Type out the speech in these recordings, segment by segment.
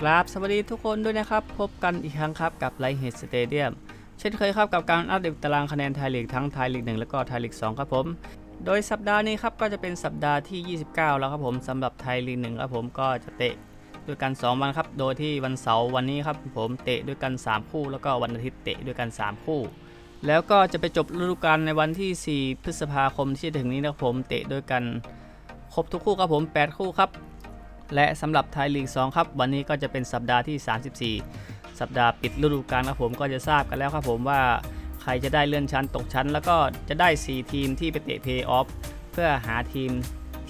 กราบสวัสดีทุกคนด้วยนะครับ พบกันอีกครั้งครับกับไลท์เฮดสเตเดียมเช่นเคยครับกับการอัปเดตตารางคะแนนไทยลีกทั้งไทยลีก1และก็ไทยลีก2ครับผม โดยสัปดาห์นี้ครับก็จะเป็นสัปดาห์ที่ 29 แล้วครับผมสำหรับไทยลีก1ครับผมก็จะเตะด้วยกัน 2 วันครับ โดยที่วันเสาร์วันนี้ครับผมเตะด้วยกัน 3 คู่ แล้วก็วันอาทิตย์เตะด้วยกัน 3 คู่ แล้วก็จะไปจบฤดูกาลในวันที่ 4 พฤษภาคมที่จะถึงนี้นะครับผมเตะด้วยกันครบทุกคู่ครับผม 8 คู่ครับ และสำหรับไทยลีก 2 ครับ วันนี้ก็จะเป็นสัปดาห์ที่ 34 สัปดาห์ปิดฤดูกาลครับผมก็จะทราบกันแล้วครับผมว่าใครจะได้เลื่อนชั้นตกชั้น แล้วก็จะได้ 4 ทีมที่ไปเตะเพย์ออฟเพื่อหาทีม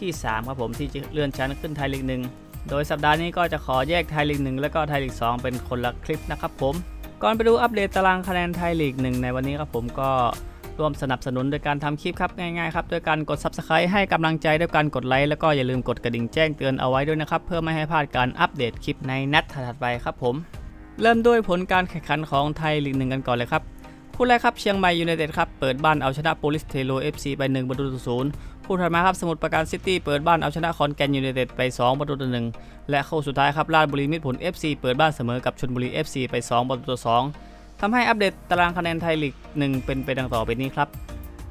ที่ 3 ครับผมที่จะเลื่อนชั้นขึ้นไทยลีก 1 โดยสัปดาห์นี้ก็จะขอแยกไทยลีก 1 แล้วก็ไทยลีก 2 เป็นคนละคลิปนะครับผมก่อนไปดูอัปเดตตารางคะแนนไทยลีก 1 ในวันนี้ครับผมก็ ร่วมสนับสนุนโดยการทำคลิปครับง่ายๆครับโดยการกด Subscribe ให้กำลังใจด้วยการกดไลค์แล้วก็อย่าลืมกดกระดิ่งแจ้งเตือนเอาไว้ด้วยนะครับเพื่อไม่ให้พลาดการอัปเดตคลิปในนัดถัดไปครับผมเริ่มด้วยผลการแข่งขันของไทยลีกหนึ่งกันก่อนเลยครับคู่แรกครับเชียงใหม่ยูไนเต็ดครับเปิดบ้านเอาชนะโปลิสเทโล FC ไป1ประตูต่อศูนย์คู่ถัดมาครับสมุทรปราการซิตี้เปิดบ้านเอาชนะคอนแกนยูไนเต็ดไป 2 ประตูต่อหนึ่งและคู่สุดท้ายครับราชบุรีมิตรผล FC เปิดบ้านเสมอกับชลบุรี FC ไป 2 ประตูต่อสอง ทำให้อัปเดตตารางคะแนนไทยลีก1เป็นไปดังต่อไปนี้ครับ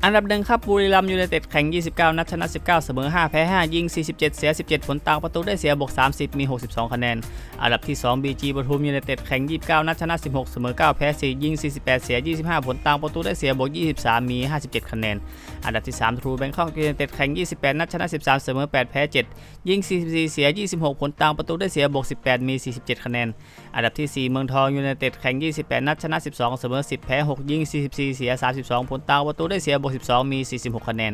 อันดับหนึ่งครับบุรีรัมย์ยูไนเต็ดแข่ง 29 นัดชนะ 19 เสมอ 5 แพ้ 5 ยิง 47 เสีย 17 ผลต่างประตูได้เสียบวก 30 มี 62 คะแนน อันดับที่ 2 BG ปทุมยูไนเต็ดแข่ง 29 นัดชนะ 16 เสมอ 9 แพ้ 4 ยิง 48 เสีย 25 ผลต่างประตูได้เสียบวก 23 มี 57 คะแนน อันดับที่ 3 ทรูแบงคอกยูไนเต็ดแข่ง 28 นัดชนะ 13 เสมอ 8 แพ้ 7 ยิง 44 เสีย 26 ผลต่างประตูได้เสียบวก 18 มี 47 คะแนน อันดับที่ 4 เมืองทองยูไนเต็ดแข่ง 28 นัดชนะ 12 เสมอ 10 แพ้ 6 ยิง 44 เสีย 32 ผลต่างประตูได้เสียบวก12 มี 46 คะแนน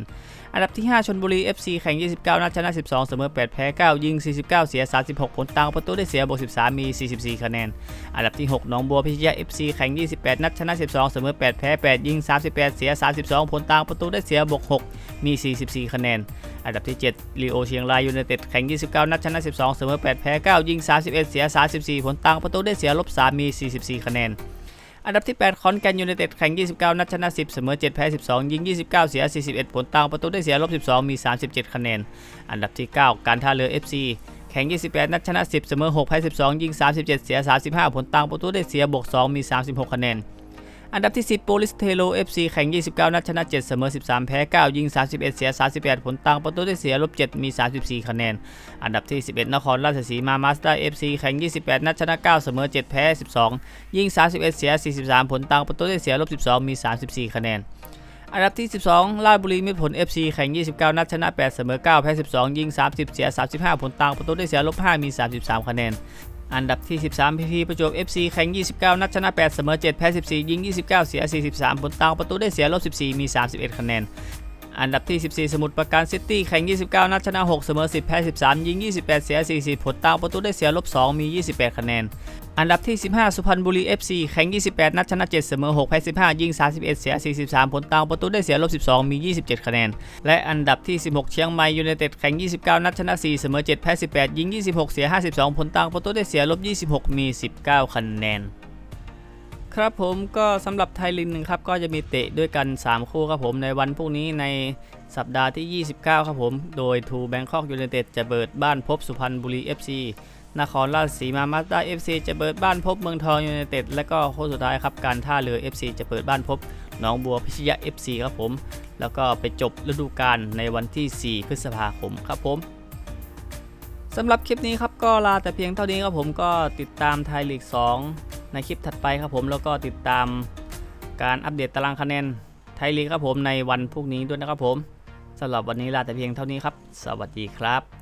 อันดับที่ 5 ชนบุรี FC แข่ง 29 นัดชนะ 12 เสมอ 8 แพ้ 9 ยิง 49 เสีย 36 ผลต่างประตูได้เสียบวก13 มี 44 คะแนน อันดับที่ 6 หนองบัวพิชยา FC แข่ง 28 นัดชนะ 12 เสมอ 8 แพ้ 8 ยิง 38 เสีย 32 ผลต่างประตูได้เสียบวก6 มี 44 คะแนน อันดับที่7ลีโอเชียงรายยูไนเต็ดแข่ง 29 นัดชนะ 12 เสมอ 8 แพ้ 9 ยิง 31 เสีย 34 ผลต่างประตูได้เสียลบ3มี 44 คะแนน อันดับที่ 8 คอนแกนยูไนเต็ดแข่ง 29 นัดชนะ 10 เสมอ 7 แพ้ 12 ยิง 29 เสีย 41 ผลต่างประตูได้เสียลบ 12 มี 37 คะแนน อันดับที่ 9 การท่าเรือ FC แข่ง 28 นัดชนะ 10 เสมอ 6 แพ้ 12 ยิง 37 เสีย 35 ผลต่างประตูได้เสียบวก 2 มี 36 คะแนน อันดับที่ 10โปลิสเทโล FC แข่ง 29 นัดชนะ 7 เสมอ 13 แพ้ 9 ยิง 31 เสีย 38 ผลต่างประตูได้เสียลบ 7 มี 34 คะแนน อันดับที่ 11 นครราชสีมามาสเตอร์ FC แข่ง 28 นัดชนะ 9 เสมอ 7 แพ้ 12 ยิง 31 เสีย 43 ผลต่างประตูได้เสียลบ 12 มี 34 คะแนนอันดับที่ 12 ราชบุรีมิตรผล FC แข่ง 29 นัดชนะ 8 เสมอ 9 แพ้ 12 ยิง 30 เสีย 35 ผลต่างประตูได้เสียลบ 5 มี 33 คะแนน อันดับที่ 13 พีพีประจวบ FC แข่ง 29 นัดชนะ 8 เสมอ 7 แพ้ 14 ยิง 29 เสีย 43 ผลต่างประตูได้เสียลบ 14 มี 31 คะแนน อันดับที่ 14 สมุทรปราการซิตี้แข่ง 29 นัดชนะ 6 เสมอ 10 แพ้ 13 ยิง 28 เสีย 40 ผลต่างประตูได้เสียลบ 2 มี 28 คะแนน อันดับที่ 15 สุพรรณบุรี FC แข่ง 28 นัดชนะ 7 เสมอ 6 แพ้ 15 ยิง 31 เสีย 43 ผลต่างประตูได้เสียลบ 12 มี 27 คะแนน และอันดับที่ 16 เชียงใหม่ยูไนเต็ดแข่ง 29 นัดชนะ 4 เสมอ 7 แพ้ 18 ยิง 26 เสีย 52 ผลต่างประตูได้เสียลบ 26 มี 19 คะแนนครับผมก็สำหรับไทยลินหนึ่งครับก็จะมีเตะด้วยกัน 3 คู่ครับผมในวันพรุ่งนี้ในสัปดาห์ที่ 29 ครับผม โดยทูแบงคอกยูไนเต็ดจะเปิดบ้านพบสุพรรณบุรี FC นครราชสีมามาสด้า FC จะเปิดบ้านพบเมืองทองยูไนเต็ดและก็โคู่สุดท้ายครับการท่าเรือ FC จะเปิดบ้านพบหนองบัวพิชยะ FC ครับผม แล้วก็ไปจบฤดูกาลในวันที่ 4 พฤษภาคมครับผมสำหรับคลิปนี้ครับก็ลาแต่เพียงเท่านี้ครับผมก็ติดตามไทยลีก 2 ในคลิปถัดไปครับผมแล้วก็ติดตามการอัปเดตตารางคะแนนไทยลีกครับผมในวันพรุ่งนี้ด้วยนะครับผมสำหรับวันนี้ลาแต่เพียงเท่านี้ครับ สวัสดีครับ